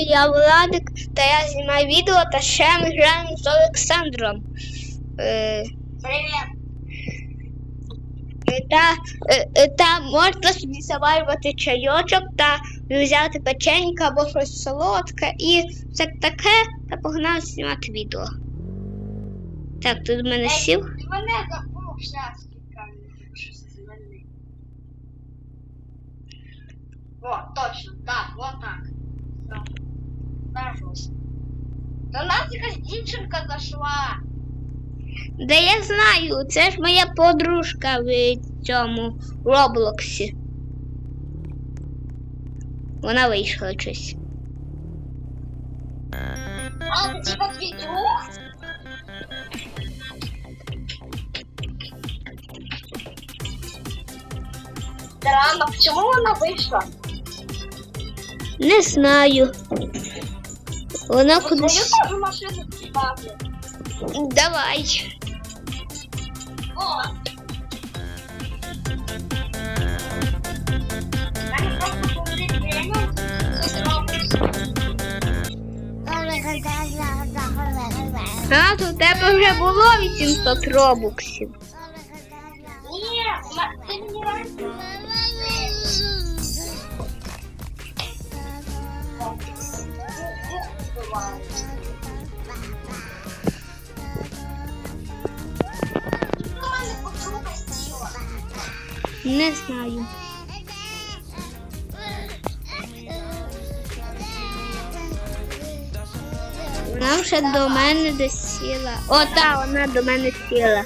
я Владик, та я знімаю відео, та ще ми граємо з Олександром. Е, та, е, е, та можна собі заварювати чайочок та взяти печенька або щось солодке і все таке, та погнали знімати відео. Так, тут в мене сів. Мене забув зараз щось мене. О, точно, так, вот так. Все. Кажусь. До нас якась дівчинка зайшла. Да я знаю, це ж моя подружка в цьому Роблоксі. Вона вийшла щось. А, це типа твій друг? Странно, почему вона вийшла? Не знаю. Вона Свою кудись. теж машину ставлю. Давай. О! А, то в тебе вже було 800 робоксів. Не знаю. Вона вже до мене досіла. сіла. О, та, вона до мене сіла.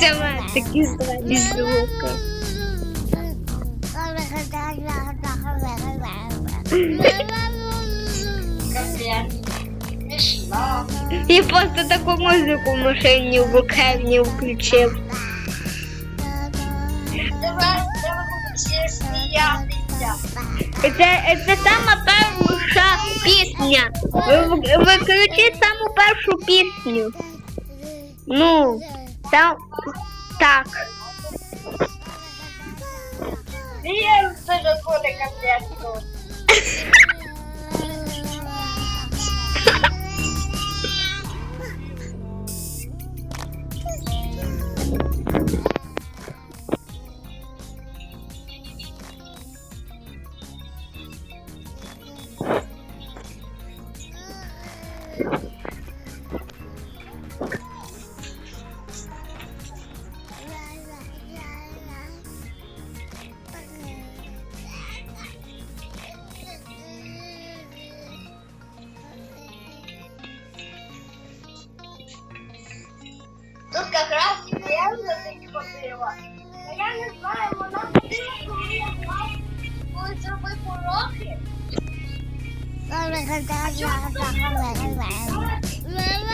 Це такі зелені звуки. Я просто таку музику в машині в букевні включив. Давай. Це, це сама перша пісня. Ви, ви, ви саму першу пісню. Ну, там так. Ні, це ж буде капець тут.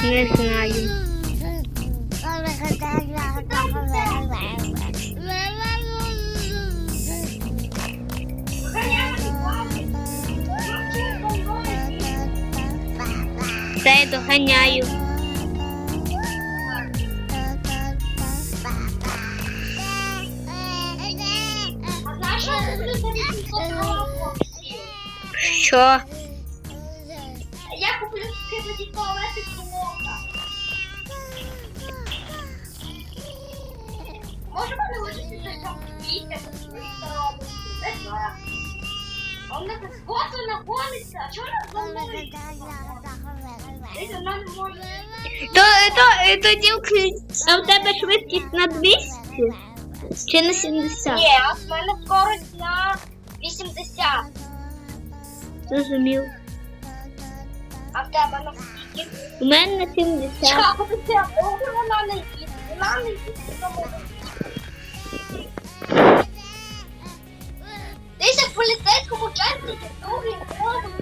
Не знаю. Це я доганяю. Що куплю скидати туалети колока. Може мене лишити щось там після, не знаю. А вона так вот вона гониться, а чого вона мною? Десь вона не може. То, то, тоді вклю- А в тебе швидкість на 200? Чи на 70? Ні, а в мене скорость на 80. Зрозумів. А в тебе на скільки? У мене на 70. Чекай, це вона не їде. Вона не їде тому. Десь в поліцейському часі другий ходом.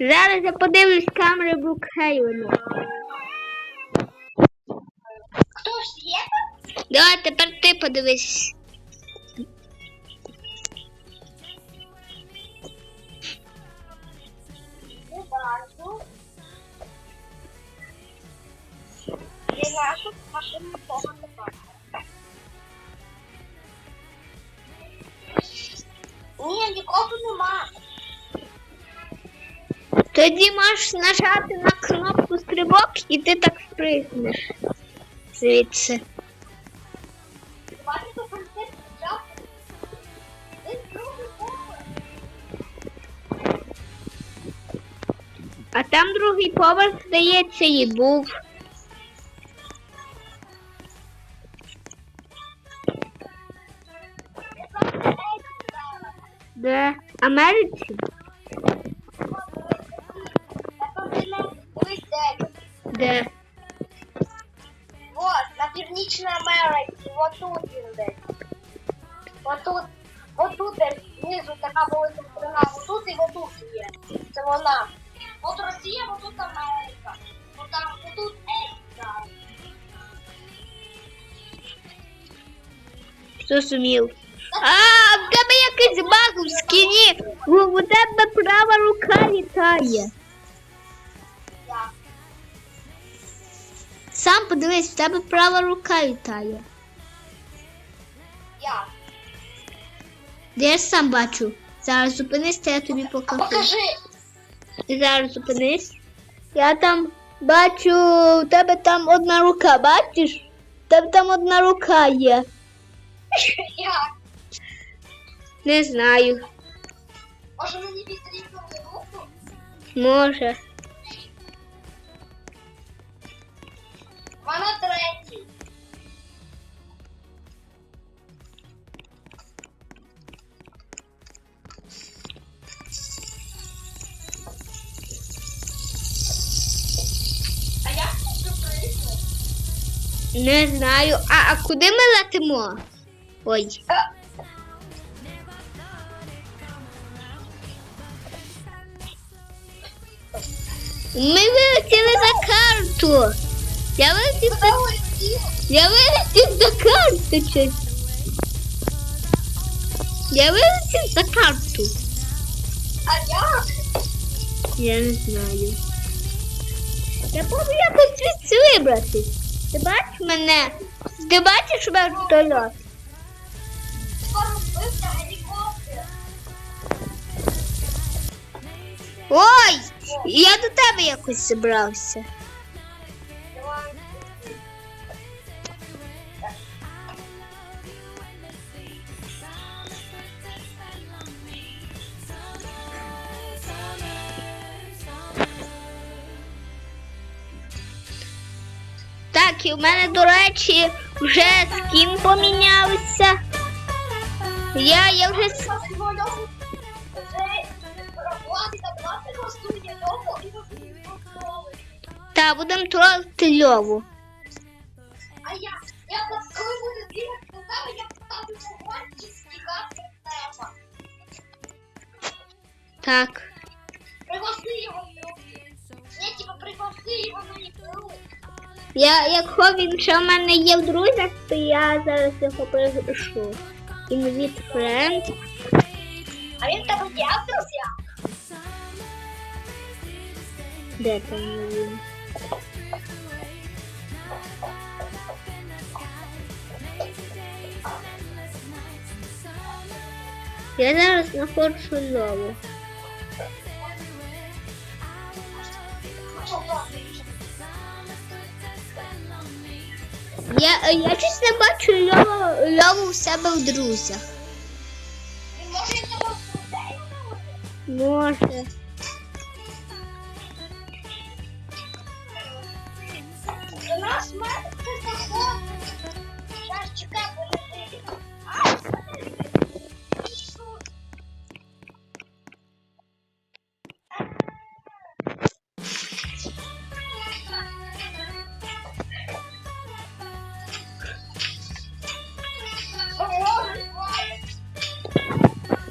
Зараз я подивлюсь камери Брукхейвену. Хтось є? Давай тепер ти подивись. Не бачу. Не бачу. Ні, нікого нема. Тоді можеш нажати на кнопку стрибок і ти так спригнеш. Звідси. А там другий поверх, здається, і був. Де? Америці? Де? Вот, на Північній Америці, вот тут він десь. Вот тут, вот тут десь знизу така велика сторона, вот тут і вот тут є. Це вона. От Росія, вот тут Америка. Вот там, вот тут Ельця. Хто сумів? А, в тебе якийсь баг в скіні. У тебе права рука літає. Сам подивись, в тебе права рука літає. Я. Де я сам бачу. Зараз зупинись, то я тобі покажу. Покажи. Зараз зупинись. Я там бачу, у тебе там одна рука, бачиш? У тебе там одна рука є. Я. Не знаю. Може мені відрізати руку? Може. Не знаю. А, а куди ми летимо? Ой. Ми вилетіли за карту. Я вилетів за, я вилетів за карту щось. Я вилетів за карту. А як? Я не знаю. Я можу якось звідси вибратись. Ти бачиш мене? Ти бачиш вертольот? Ой! Я до тебе якось зібрався. Так, і в мене, до речі, вже скін помінявся. Я, я вже та будемо тролити льову. А я, я коли буду бігати я поставлю вогонь і стікати в тебе. Так. Пригости його в. Ні, типа пригости його руки. Я, якщо він ще в мене є в друзях, то я зараз його припишу. Invite friend. А він тебе є? Де там він? Я зараз знаходжу льову. Я, я щось не бачу льову, льову в себе в друзях. Може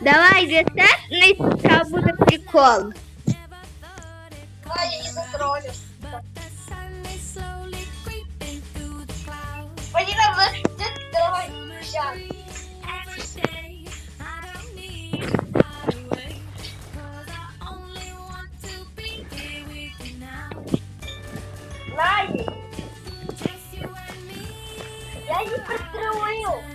Давай десертниця буде прикол. Давай я не закрою. Мені Лай! Я не прикрою!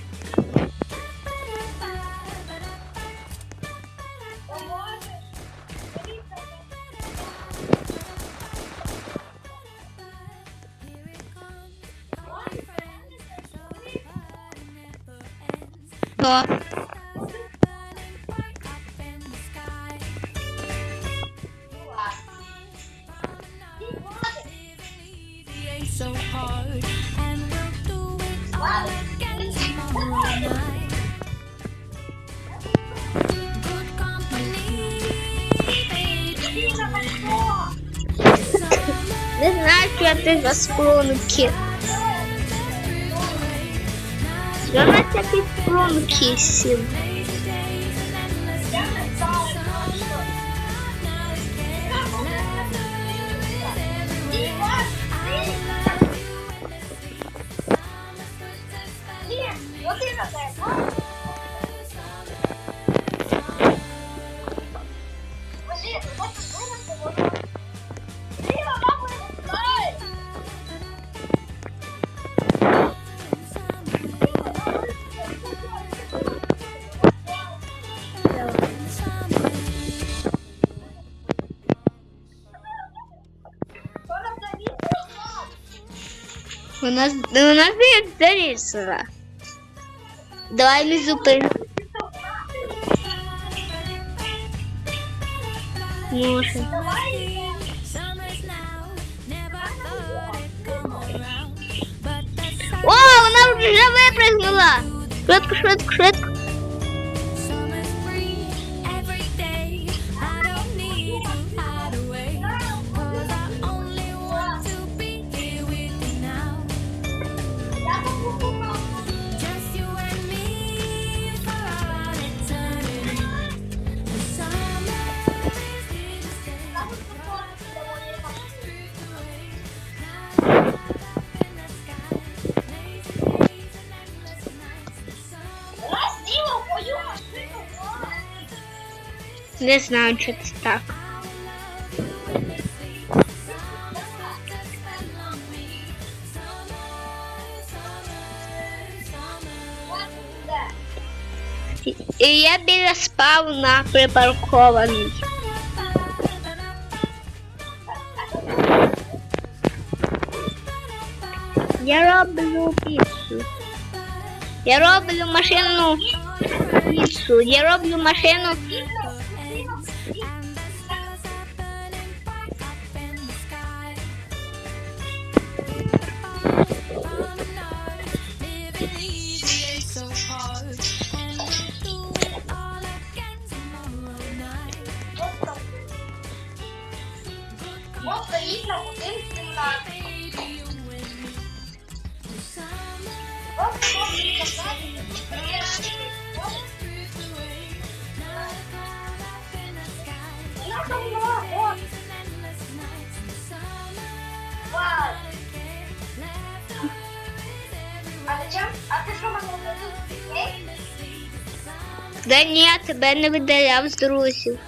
so hard and we'll do it all again tomorrow night. Good company, Не знаю, У нас у нас нет зарісила. Давай не зупини. Може. О, вона вже випрыгнула! шутка шутка шутка Не знаю, что это так. І я біля спавна припаркований. Я роблю піцу. Я роблю машину піцу. Я роблю машину піцу. Да ні, тебе не видаляв з друзів.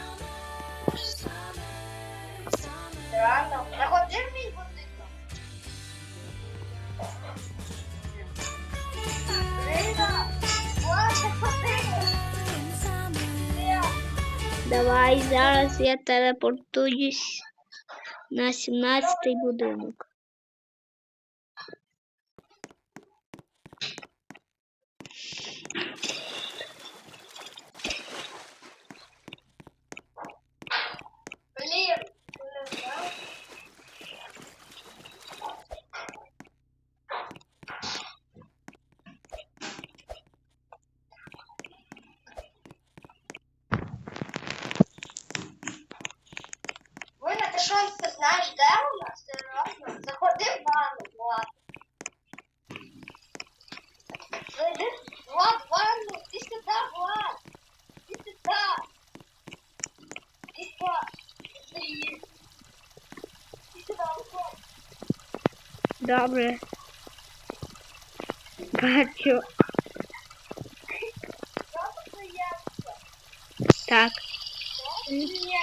Давай зараз я телепортуюсь на 17 будинок. щось ти знаєш, де вона? Серйозно? Заходи в ванну, Влад. Зайди, Влад, в ванну. Ти сюди, Влад. Ти сюди. Ти сюди. Ти Ти сюди, Влад. Добре. Бачу. Що тут є? Так. Ні.